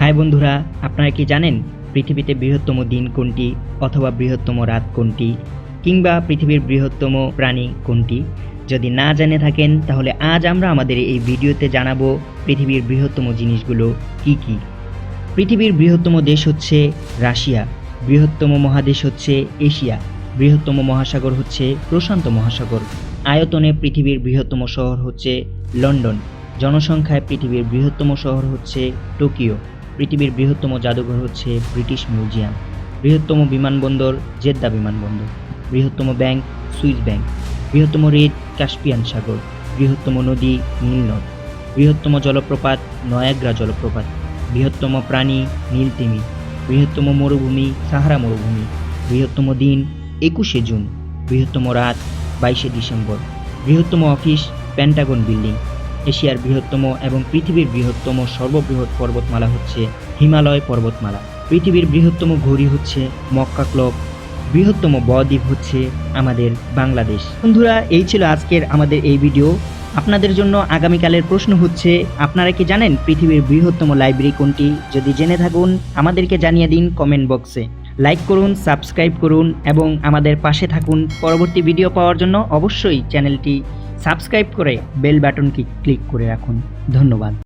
High বন্ধুরা, আপনারা কি জানেন পৃথিবীতে বৃহত্তম দিন কোনটি অথবা বৃহত্তম রাত কোনটি কিংবা পৃথিবীর বৃহত্তম প্রাণী কোনটি? যদি না জেনে থাকেন, তাহলে আজ আমরা আমাদের এই ভিডিওতে জানাব পৃথিবীর বৃহত্তম জিনিসগুলো কি কি। পৃথিবীর বৃহত্তম দেশ হচ্ছে রাশিয়া, বৃহত্তম মহাদেশ হচ্ছে এশিয়া, বৃহত্তম মহাসাগর হচ্ছে প্রশান্ত মহাসাগর। আয়তনে পৃথিবীর বৃহত্তম শহর হচ্ছে লন্ডন, জনসংখ্যায় পৃথিবীর বৃহত্তম শহর হচ্ছে টোকিও। পৃথিবীর বৃহত্তম জাদুঘর হচ্ছে ব্রিটিশ মিউজিয়াম। বৃহত্তম বিমানবন্দর জেদ্দা বিমানবন্দর। বৃহত্তম ব্যাংক সুইস ব্যাংক। বৃহত্তম হ্রদ কাস্পিয়ান সাগর। বৃহত্তম নদী নীল নদ। বৃহত্তম জলপ্রপাত নয়াগ্রা জলপ্রপাত। বৃহত্তম প্রাণী নীলতিমি বৃহত্তম মরুভূমি সাহারা মরুভূমি। বৃহত্তম দিন একুশে জুন। বৃহত্তম রাত বাইশে ডিসেম্বর। বৃহত্তম অফিস প্যান্টাগন বিল্ডিং। এশিয়ার বৃহত্তম এবং পৃথিবীর বৃহত্তম সর্ববৃহৎ পর্বতমালা হচ্ছে হিমালয় পর্বতমালা। পৃথিবীর বৃহত্তম ঘড়ি হচ্ছে মক্কা ক্লক বৃহত্তম বদ্বীপ হচ্ছে আমাদের বাংলাদেশ। বন্ধুরা, এই ছিল আজকের আমাদের এই ভিডিও। আপনাদের জন্য আগামীকালের প্রশ্ন হচ্ছে, আপনারা কি জানেন পৃথিবীর বৃহত্তম লাইব্রেরি কোনটি? যদি জেনে থাকুন, আমাদেরকে জানিয়ে দিন কমেন্ট বক্সে। লাইক করুন, সাবস্ক্রাইব করুন এবং আমাদের পাশে থাকুন। পরবর্তী ভিডিও পাওয়ার জন্য অবশ্যই চ্যানেলটি সাবস্ক্রাইব করে বেল বাটনটি ক্লিক করে রাখুন। ধন্যবাদ।